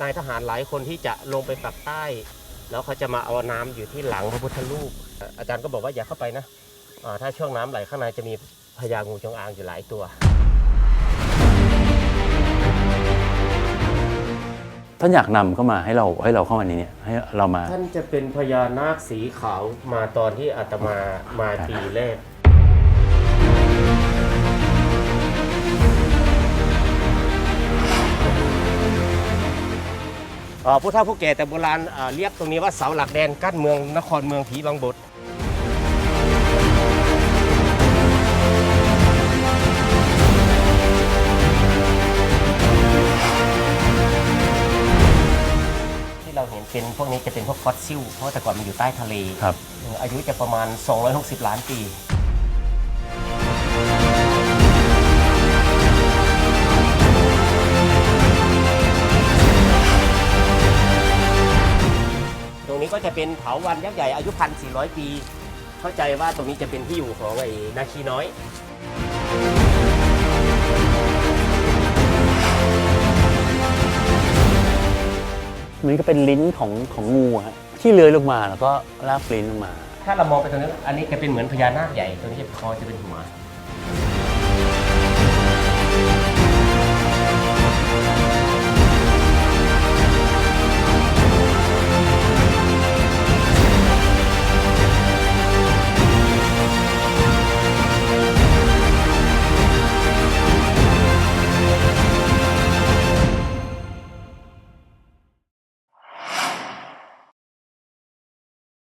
นายทหารหลายคนที่จะลงไปปักใต้ แล้วเขาจะมาเอาน้ำอยู่ที่หลังพระพุทธรูปเอ่ออาจารย์ก็บอกว่าอย่าเข้าไปนะอ่าถ้าช่วงน้ำไหลข้างในจะมีพญางูจงอางอยู่หลายตัว ท่านอยากนำเข้ามาให้เราให้เราเข้ามาในนี้ให้เรามา ท่านจะเป็นพญานาคสีขาวมาตอนที่อาตมามาปีแรก ผู้เฒ่าผู้แก่แต่โบราณเอ่อเรียกตรงนี้ว่าเสาหลักแดนกั้นเมืองนครเมืองผีบางบดที่เราเห็นเป็นพวกนี้จะเป็นพวกฟอสซิล เพราะแต่ก่อนมันอยู่ใต้ทะเลครับเอ่ออายุจะประมาณ 260 ล้านปี นี้ก็จะเป็นเถาวันยักษ์ใหญ่อายุพันสี่ปี เข้าใจว่าตรงนี้จะเป็นที่อยู่ของไอ้นาคีน้อย มันก็เป็นลิ้นของของงูฮะที่เลื้อยลงมาแล้วก็ลากลิ้นลงมา ถ้าเรามองไปตรงนี้นอันนี้จะเป็นเหมือนพญานาคใหญ่ ตรงนี้จะคอจะเป็นหัว